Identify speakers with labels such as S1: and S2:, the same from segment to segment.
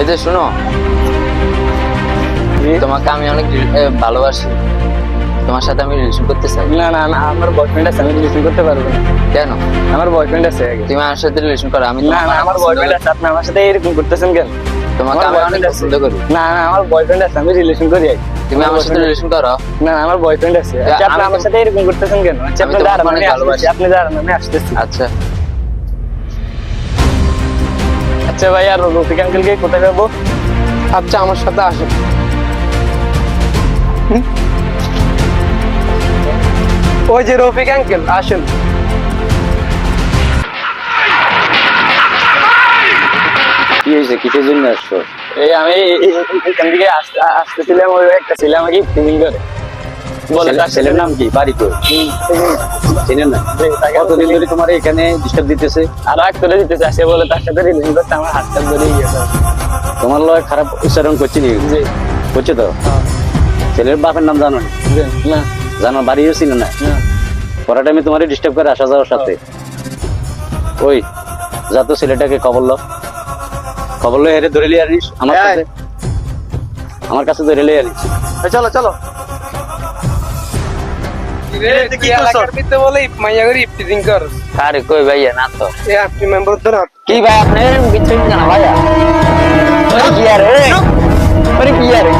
S1: এই যে শুনো। তোমাকে আমি অনেক ভালোবাসি। তোমার সাথে আমি রিলেশন করতে চাই।
S2: না না না আমার বয়ফ্রেন্ড আছে আমি রিলেশন করতে পারব না।
S1: কেন?
S2: আমার বয়ফ্রেন্ড আছে
S1: তুমি আমার সাথে রিলেশন করো আমি
S2: না না আমার বয়ফ্রেন্ড আছে আপনি আমার সাথে এরকম করতেছেন কেন?
S1: তোমাকে আমি অনেক পছন্দ করি।
S2: না না আমার বয়ফ্রেন্ড আছে আমি রিলেশন করি
S1: তুমি আমার সাথে রিলেশন করো।
S2: না আমার বয়ফ্রেন্ড আছে। আচ্ছা, আপনি আমার সাথে এরকম করতেছেন কেন? আচ্ছা। আপনি দাঁড়ান আমি আসতেছি।
S1: আচ্ছা।
S2: আচ্ছা ভাই আর রফিক আঙ্কেলকে কোথায় যাব
S3: আচ্ছা আমার সাথে আসেন ওই যে রফিক আঙ্কেল আসেন
S4: কি হয়েছে কিসের জন্য আসছো
S2: এই আমি এখান থেকে আসতেছিলাম ওই একটা ছিলাম আমাকে ফিলিং করে বলে তার
S4: ছেলের নাম কি? বাড়ি কই? চিনেন না? কতদিন ধরে তোমার এখানে ডিস্টার্ব দিতেছে?
S2: আর করে বলে তার সাথে রিলেশন করতে আমার হাতটা ধরে গিয়েছে
S4: তোমার লয় খারাপ উচ্চারণ করছি নি করছে তো? ছেলের বাপের নাম জানো না? জানো বাড়িও ছিল না? পরে টাইমে তোমার ডিস্টার্ব করে আসা যাওয়ার সাথে। ওই যা তো ছেলেটাকে খবর লো। খবর লো হেরে ধরে লিয়ে আনিস আমার কাছে। আমার কাছে ধরে লিয়ে আনিস।
S3: চলো চলো।
S1: আরে কই ভাইয়া না তো
S3: এ আপনি মেম্বার ধর
S1: কি ভাই আপনি কিছু জানা ভাইয়া কি আরে কি আরে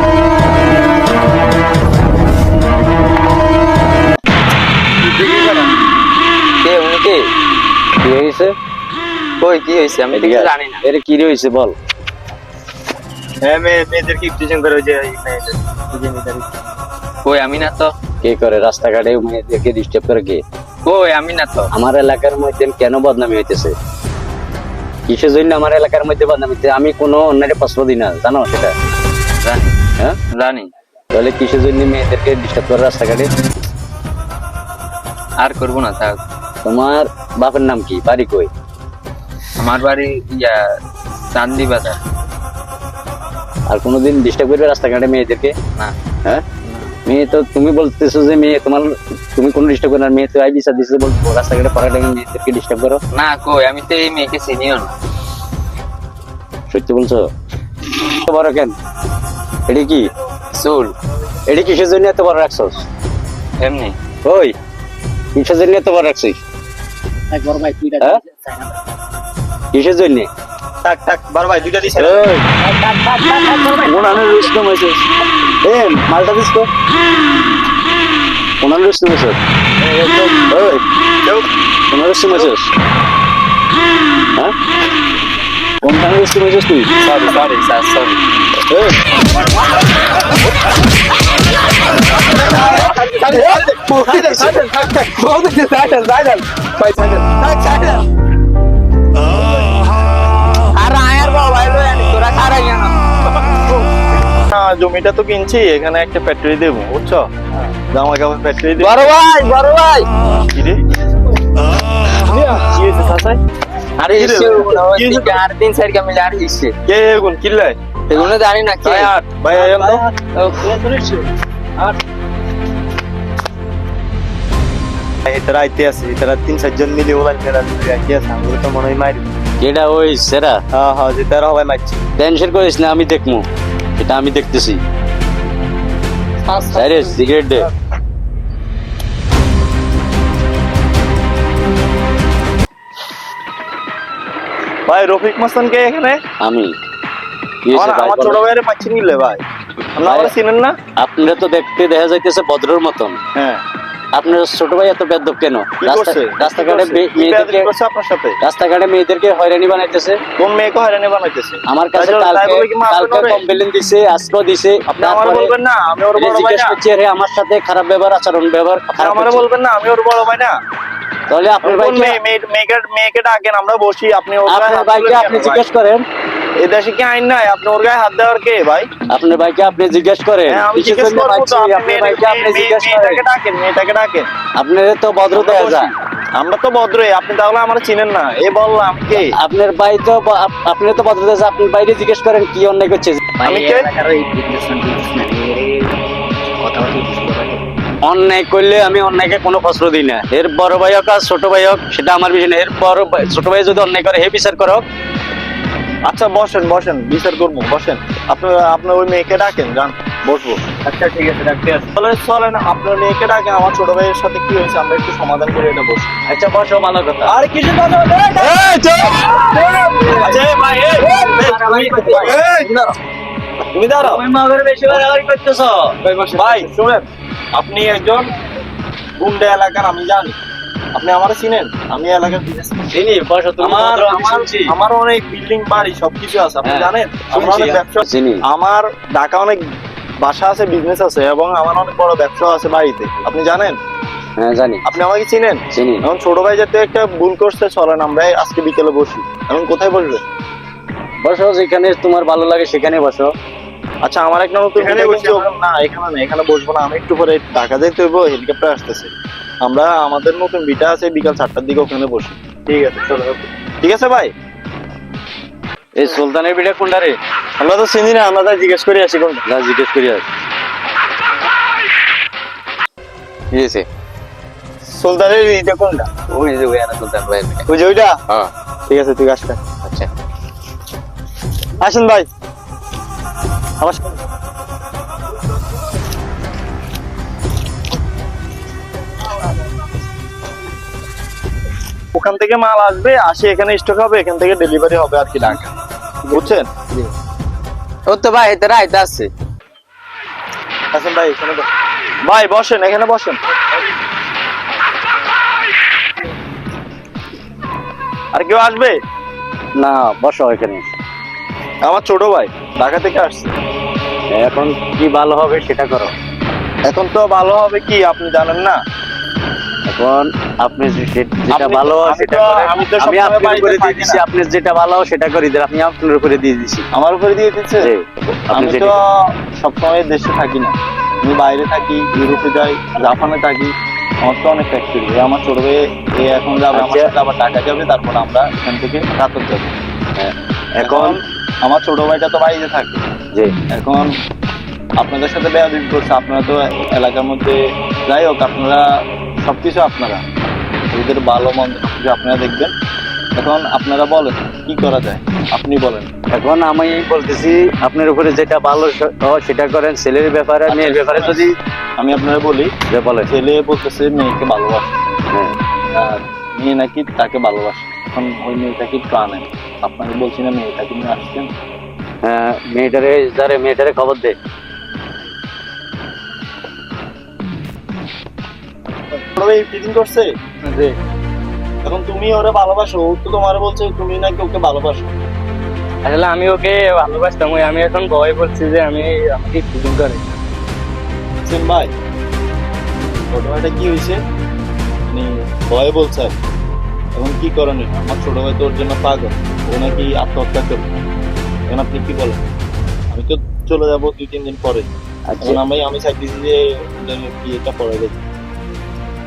S1: কে উনি কে
S4: কি হয়েছে
S1: কই কি হয়েছে আমি তো কিছু জানি না
S4: এর কি রে হয়েছে বল
S2: হ্যাঁ মেয়ে মেয়েদেরকে ইফটিজিং করে যে
S1: কই আমি না তো
S4: কে করে রাস্তাঘাটে মেয়েদেরকে ডিস্টার্ব করে কে?
S1: কই আমি না তো।
S4: আমার এলাকার মধ্যে কেন বদনামি হইতেছে? কিসের জন্য আমার এলাকার মধ্যে বদনামি হইতেছে? আমি কোনো অন্যের প্রশ্ন দিই না জানো সেটা?
S1: জানি।
S4: হ্যাঁ?
S1: জানি।
S4: তাহলে কিসের জন্য মেয়েদেরকে ডিস্টার্ব করে রাস্তাঘাটে?
S1: আর করব না থাক।
S4: তোমার বাপের নাম কি? বাড়ি কই?
S1: আমার বাড়ি ইয়া চান্দি বাজার
S4: আর কোনোদিন ডিস্টার্ব করবে রাস্তাঘাটে মেয়েদেরকে?
S1: না।
S4: হ্যাঁ? মেয়ে তো তুমি বলতেছো যে মেয়ে তোমার তুমি কোনো ডিস্টার্ব করো না মেয়ে তো আই বিচার দিচ্ছে বলতো রাস্তাঘাটে পড়া টাইমে মেয়েদেরকে ডিস্টার্ব করো।
S1: না কই আমি তো এই মেয়েকে চিনিও না।
S4: সত্যি বলছো? এত বড় কেন? এটি কি?
S1: চুল।
S4: এটি কিসের জন্য এত বড় রাখছস
S1: এমনি।
S4: ওই কিসের জন্য এত বড় রাখছিস হ্যাঁ? কিসের জন্য?
S2: টাক টাক বার ভাই দুইটা দিছে।
S4: ওই কোনানের রুস্তম হয়েছে। এ মালটা দিস তো রুস্তম হয়েছে ওই কোনার রুস্তম হয়েছে হ্যাঁ কোনখানের রুস্তম হয়েছিস তুই
S1: সরি সরি স্যার সরি
S4: এই,
S3: আর
S2: জমিটা তো কিনছি এখানে একটা ফ্যাক্টরি দেবো বুঝছ? জামা কাপড় ফ্যাক্টরি দেবো।
S3: বড় ভাই বড় ভাই।
S2: কি রে?
S1: আরে তিন সাইড কে মিলে আর
S2: কে এগুন কিল্লাই
S1: এগুলো জানি না কে?
S2: ভাই আট। ভাই আয়াম তো এটারা আইতে আছে এটারা তিন চারজন মিলে ওলাই মেরা আইতে আছে আমরা তো মনে হয় মারি
S4: এটা ওই সেরা।
S2: হ্যাঁ হ্যাঁ সবাই মারছে
S4: টেনশন করিস না আমি দেখব এটা আমি দেখতেছি। আরে সিগারেট দে।
S2: ভাই রফিক মাস্তান কে এখানে?
S4: আমি।
S2: আমার? ছোট ভাইয়ের পাচ্ছি নিলে ভাই। আপনারা চিনেন না?
S4: আপনারা তো দেখতে দেখা যাইতেছে ভদ্রর মতন।
S2: হ্যাঁ।
S4: আপনার ছোট ভাই এত বেদ্যপ কেন? রাস্তাঘাটে মেয়েদেরকে
S2: আপনার সাথে?
S4: রাস্তাঘাটে মেয়েদেরকে হয়রানি বানাইতেছে।
S2: কোন মেয়েকে হয়রানি বানাইতেছে?
S4: আমার কাছে কালকে? কমপ্লেন দিছে আজকেও দিছে।
S2: আপনি আমার বলবেন না আমি ওর বড় ভাই না।
S4: করছি আমার সাথে খারাপ ব্যবহার আচরণ ব্যবহার
S2: আমারে। বলবেন না আমি ওর বড় ভাই না।
S4: তাহলে আপনার
S2: মেয়ে- মেয়েকে মেয়েকে ডাকেন আমরা বসি আপনি
S4: আপনার ভাইকে আপনি জিজ্ঞেস করেন
S2: এ দেশে কি আইন নাই? আপনি ওর গায়ে হাত দেওয়ার কে ভাই?
S4: আপনার ভাইকে আপনি জিজ্ঞেস করেন।
S2: হ্যাঁ আমি জিজ্ঞেস
S4: জন্য
S2: তো। আপনি
S4: ভাইকে আপনি জিজ্ঞেস করেন।
S2: মেয়েটাকে ডাকেন।
S4: আপনার তো ভদ্র
S2: আমরা তো ভদ্রই আপনি তাহলে আমার চিনেন না। এ বললাম কে?
S4: আপনার ভাই তো আপনি তো ভদ্র দেয়া যায়, আপনার বাইরে জিজ্ঞেস করেন কি অন্যায় করছে।
S2: আমি কে?
S4: অন্যায় করলে আমি অন্যায়কে কোনো প্রশ্ন দিই না। এর বড় ভাই হোক আর ছোট ভাই হোক সেটা আমার বিষয় না। এর বড় ছোট ভাই যদি অন্যায় করে হে বিচার করো।
S2: আচ্ছা বসেন বসেন বিচার করব বসেন। আপনার আপনার ওই মেয়েকে ডাকেন যান বসবো।
S4: আচ্ছা ঠিক আছে রাখতে আছে
S2: তাহলে চলেন আপনার মেয়েকে ডাকেন আমার ছোট ভাইয়ের সাথে কি হয়েছে আমরা একটু সমাধান করে এটা বসি।
S4: আচ্ছা বসো ভালো কথা।
S2: আর কিছু কথা বলতে এই ভাই এই, এই, তুমি দাঁড়াও।
S4: বেশি বাড়াবাড়ি করতেছো।
S2: ভাই শুনেন। আপনি একজন গুন্ডা এলাকার আমি জানি। আপনি আমার চিনেন? আমি এলাকার
S4: চিনি তুমি
S2: আমার আমার অনেক বিল্ডিং বাড়ি সবকিছু আছে আপনি
S4: হ্যাঁ,
S2: জানেন? আমার অনেক ব্যবসা
S4: চিনি।
S2: আমার ঢাকা অনেক বাসা আছে বিজনেস আছে এবং আমার অনেক বড় ব্যবসা আছে বাড়িতে। আপনি জানেন?
S4: হ্যাঁ জানি।
S2: আপনি আমাকে চিনেন?
S4: চিনি।
S2: এখন ছোট ভাই যাতে একটা ভুল করছে চলেন আমরা আজকে বিকেলে বসি। এখন কোথায় বসবে?
S4: বসো যেখানে তোমার ভালো লাগে সেখানে বসো।
S2: আচ্ছা আমার একটা নতুন না এখানে না এখানে বসবো না। আমি একটু পরে ঢাকা যাইতে হইব হেলিকপ্টার আসতেছে। আমরা আমাদের নতুন বিটা আছে বিকাল চারটার দিকে ওখানে বসি।
S3: ঠিক আছে চলো।
S2: ঠিক আছে ভাই?
S4: এই সুলতানের বিটা কোনটা রে?
S2: আমরা তো চিনি না আমরা জিজ্ঞেস করে আসি কোনটা।
S4: জিজ্ঞেস করি আসি
S1: কি হয়েছে?
S2: সুলতানের এটা কোনটা?
S1: ওই যে ওই আনা সুলতান ভাই
S2: ওই যে ওইটা?
S1: হ্যাঁ।
S2: ঠিক আছে তুই আসবেন
S1: আচ্ছা।
S2: আসেন ভাই। আমার ওখান থেকে মাল আসবে আসে এখানে স্টক হবে এখান থেকে ডেলিভারি হবে আর কি ঢাকা। বুঝছেন?
S1: ও তো ভাই এতে রাইতে আসছে
S2: আসেন ভাই এখানে। ভাই বসেন এখানে বসেন। আর কেউ আসবে?
S4: না বসো এখানে।
S2: আমার ছোট ভাই ঢাকা থেকে আসছে।
S4: এখন কি ভালো হবে সেটা করো।
S2: এখন তো ভালো হবে কি আপনি জানেন না।
S4: এখন আপনি যেটা ভালো
S2: আমি
S4: সেটা আপনার উপরে দিয়ে
S2: না।
S4: আপনি যেটা ভালো সেটা করে দেন আমি আপনার উপরে দিয়ে দিচ্ছি
S2: আমার উপরে দিয়ে দিচ্ছে? আমি তো সবসময় দেশে থাকি না। আমি বাইরে থাকি ইউরোপে যাই জাপানে থাকি। আমার তো অনেক ফ্যাক্টরি আমার ছোট ভাই এ এখন যাবে আমার
S4: আচ্ছা।
S2: সাথে আবার ঢাকা যাবে তারপর আমরা এখান থেকে কাতর যাব।
S4: হ্যাঁ,
S2: এখন
S4: এখন?
S2: আমার ছোট ভাইটা তো বাইরে থাকে।
S4: যে
S2: এখন আপনাদের সাথে বেয়াদিন করছে আপনারা তো এলাকার মধ্যে যাই হোক আপনারা সবকিছু আপনারা। ওদের ভালো মন্দ সবকিছু আপনারা দেখবেন। এখন আপনারা বলেন কি করা যায়? আপনি বলেন।
S4: এখন আমি বলতেছি আপনার উপরে যেটা ভালো সেটা করেন ছেলের ব্যাপারে মেয়ের ব্যাপারে যদি
S2: আমি আপনারা বলি
S4: যে বলে
S2: ছেলে বলতেছে মেয়েকে ভালোবাসে।
S4: হ্যাঁ,
S2: আর মেয়ে নাকি তাকে ভালোবাসে। এখন ওই মেয়েটাকে একটু আনেন আপনাকে বলছি না মেয়েটাকে নিয়ে আসছেন?
S4: হ্যাঁ, মেয়েটারে যারে মেয়েটারে খবর দে
S2: ফিটিং করছে?
S3: জি
S2: এখন তুমি ওরে ভালোবাসো ও তো তোমার বলছে তুমি নাকি ওকে ভালোবাসো।
S3: আসলে আমি ওকে ভালোবাসতাম ওই আমি এখন ভয় বলছি যে আমি আমাকে ফিলিং করে।
S2: সেম ভাই ঘটনাটা কি হয়েছে? মানে ভয়ে বলছে। এখন কি করণীয় আমার ছোট ভাই তোর জন্য পাগল ও নাকি আত্মহত্যা করবে এখন আপনি কি বলেন? আমি তো চলে যাব দুই তিন দিন পরে।
S4: আচ্ছা।
S2: এখন আমি আমি চাইতেছি যে বিয়েটা পড়ে গেছে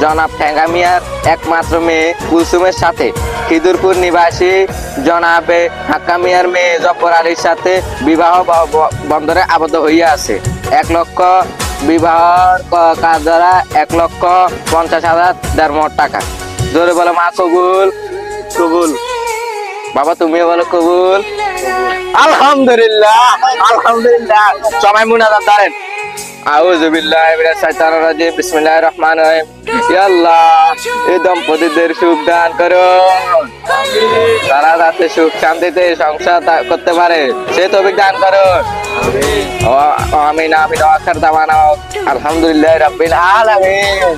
S1: জনাব মিয়ার একমাত্র মেয়ে কুলসুমের সাথে। খিদুরপুর নিবাসী জনাবে হাক্কা মিয়ার মেয়ে জফর আলীর সাথে বিবাহ বন্ধনে আবদ্ধ হইয়া আছে। এক লক্ষ বিবাহর ক- কাজ দ্বারা এক লক্ষ পঞ্চাশ হাজার দেড় মোট টাকা। জোরে বলো মা, কবুল? কবুল। বাবা, তুমিও বলো কবুল? আলহামদুলিল্লাহ আলহামদুলিল্লাহ। সবাই মুনাজাত ধরেন। আউযু বিল্লাহি মিনাশ শাইতানির বিসমিল্লাহির রহমানির রহিম। আল্লাহ এই দম্পতিদের সুখ দান করো। তারা যাতে সুখ শান্তিতে সংসার করতে পারে সে তবে দান করো। আমিন। আমিন আমি আলহামদুলিল্লাহ আলহামদুলিল্লাহি রাব্বিল আলামিন।